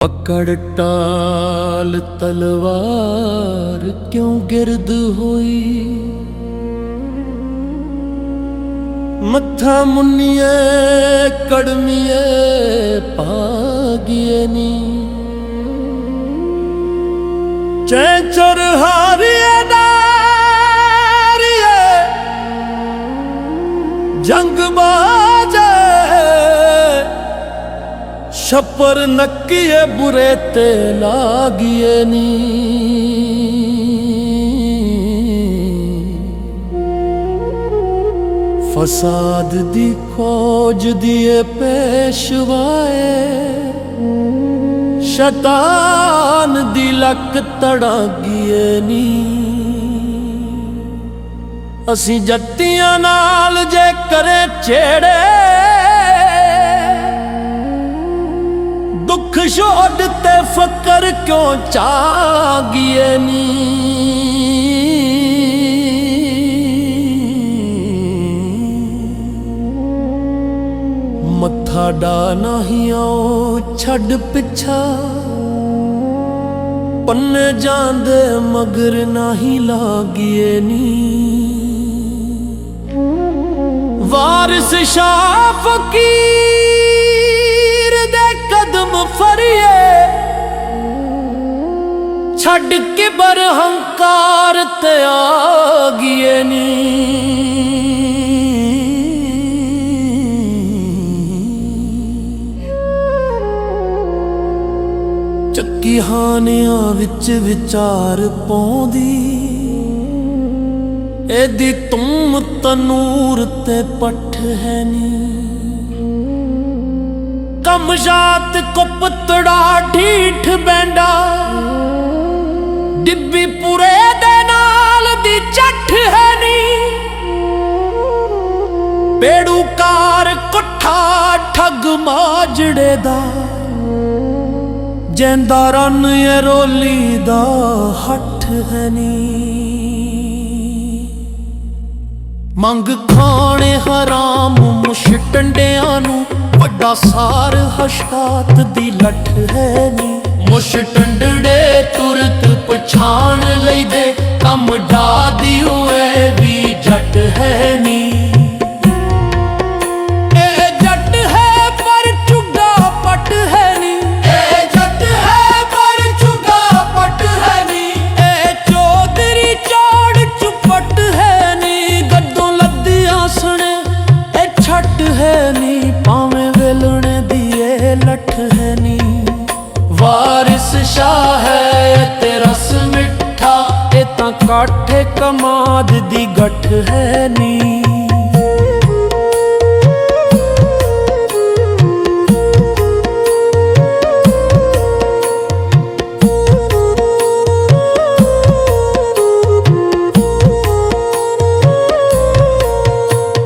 ਪਕੜ ਟਾਲ ਤਲਵਾਰ ਕਿਉਂ ਗਿਰਦ ਹੋਈ? ਮੱਥਾ ਮੁੰਨੀਏ, ਕੜਮੀਏ ਪਾਗੀਏ ਨੀ। ਚੈਂਚਰ ਹਾਰੀਏ ਨਾਰੀਏ ਜੰਗ ਬਾਜੇ ਛੱਪਰ ਨੱਕੀਏ, ਬੁਰੇ ਤੇ ਲਾਗੀਏ ਨੀ। ਫਸਾਦ ਦੀ ਖੋਜ ਦੀਏ ਪੇਸ਼ਵਾਏ, ਸ਼ੈਤਾਨ ਦੀ ਲੱਕ ਤੜਾਗੀਏ ਨੀ। ਅਸੀਂ ਜੱਟੀਆਂ ਨਾਲ ਜੇ ਕਰੇ ਛੇੜੇ ਛੋੜ ਤੇ ਫਕਰ ਕਿਉਂ ਚਾਗੀਏ ਨੀ? ਮੱਥਾ ਡਾ ਨਹੀਂ ਆਓ ਛੱਡ ਪਿੱਛਾ। ਪੰਨੇ ਜਾਂਦੇ ਮਗਰ ਨਹੀਂ ਲਾਗੀਏ ਨੀ। ਵਾਰਿਸ ਸ਼ਾਹ ਫਕੀਰ ਛੱਡ ਕੇ ਬਰ ਹੰਕਾਰ ਤੇ ਆ ਗਈਏ ਨੀ। ਚੱਕੀ ਹਾਨਿਆਂ ਵਿੱਚ ਵਿਚਾਰ ਪਾਉਂਦੀ, ਇਹਦੀ ਤੁਮ ਤਨੂਰ ਤੇ ਪੱਠ ਹੈ ਨੀ। ਕਮਜਾਤ ਕੁਪਤੜਾ ਢੀਠ ਬੈਂਡਾ ਡਿੱਬੀ ਦੇ ਨਾਲ ਦੀ ਚੱਠ ਹੈ ਨੀ। ਬੇੜੂਕਾਰ ਕੁੱਠਾ ਠੱਗ ਮਾਜੜੇ ਦਾ। ਜੈਂਦਾ ਰਨ ਇਹ ਰੋਲੀ ਦਾ ਹੱਠ ਹੈ ਨੀ। ਮੰਗ ਖਾਣੇ ਹਰਾਮ ਮੁਸ਼ ਟੰਡਿਆਂ ਨੂੰ ਵੱਡਾ ਸਾਰ ਹਸ਼ਾਤ ਦੀ ਲੱਠ ਹੈ ਨੀ। ਮੁਸ਼ ਟੰਡੜੇ ਤੁਰਤ ਪਛਾਣ ਲਈਦੇ ਕੰਮ ਢਾਦੀ ਹੋਏ ਵੀ। ਕਾਠੇ ਕਮਾਦ ਦੀ ਗੱਠ ਹੈ ਨੀ।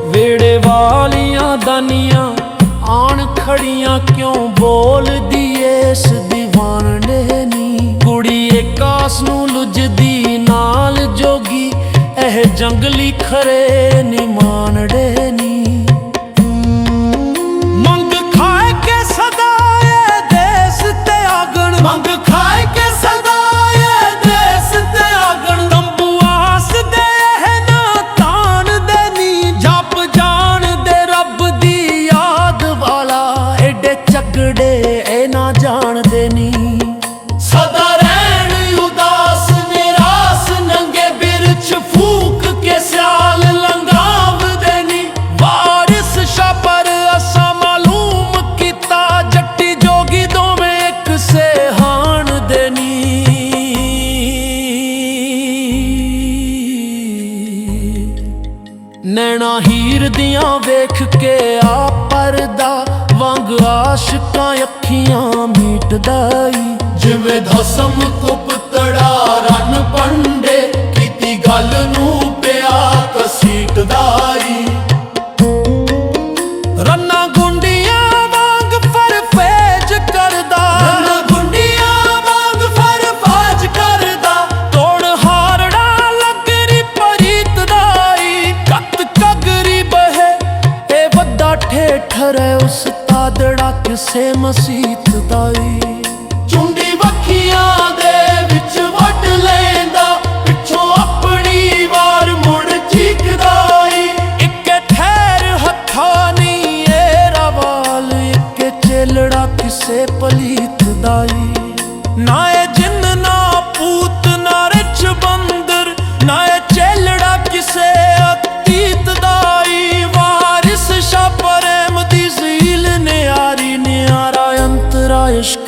ਵੇੜੇ ਵਾਲੀਆਂ ਦਾਨੀਆਂ ਆਣ ਖੜੀਆਂ ਕਿਉਂ ਬੋਲਦੀ ਏਸ ਦੀਵਾਨ ਨੇ? ਕੁੜੀ ਕਾਸ ਨੂੰ ਲੁੱਜਦੀ, ਨਾਲ ਜੋਗੀ, ਇਹ ਜੰਗਲੀ ਖਰੇ ਨੀ ਮਾਨੜੇ ਨੀ। ਮੰਗ ਖਾਏ ਕੇ ਸਦਾ ਇਹ ਦੇਸ ਤੇ ਆਗਣ। ਮੰਗ ਨੈਣਾ ਹੀਰ ਦੀਆਂ ਵੇਖ ਕੇ ਆ ਪਰਦਾ ਵਾਂਗ ਆਸ਼ਕਾਂ ਅੱਖੀਆਂ ਮੀਟਦਾਈ ਜਿਵੇਂ ਧਸਮ ਕੁਪਤੜਾ ਰਨ ਉੱਥੇ ਮਸੀਤ ਦਾਈ ਚੁੰਡੀ ਵੱਖੀਆਂ ਦੇ ਵਿੱਚ ਵੱਟ ਲੈਂਦਾ ਪਿੱਛੋਂ ਆਪਣੀ ਵਾਰ ਮੁੜ ਚੀਕਦਾ ਇੱਕ ਠਹਿਰ ਹੱਥਾਂ ਨੀ ਏ ਰਵਾਲ ਇੱਕ ਚੇਲੜਾ ਕਿਸੇ ਪਲੀਤ ਦਾਈ ਨਾ ਇਹ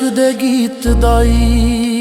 ਦੇ ਗੀਤ ਦਾਈ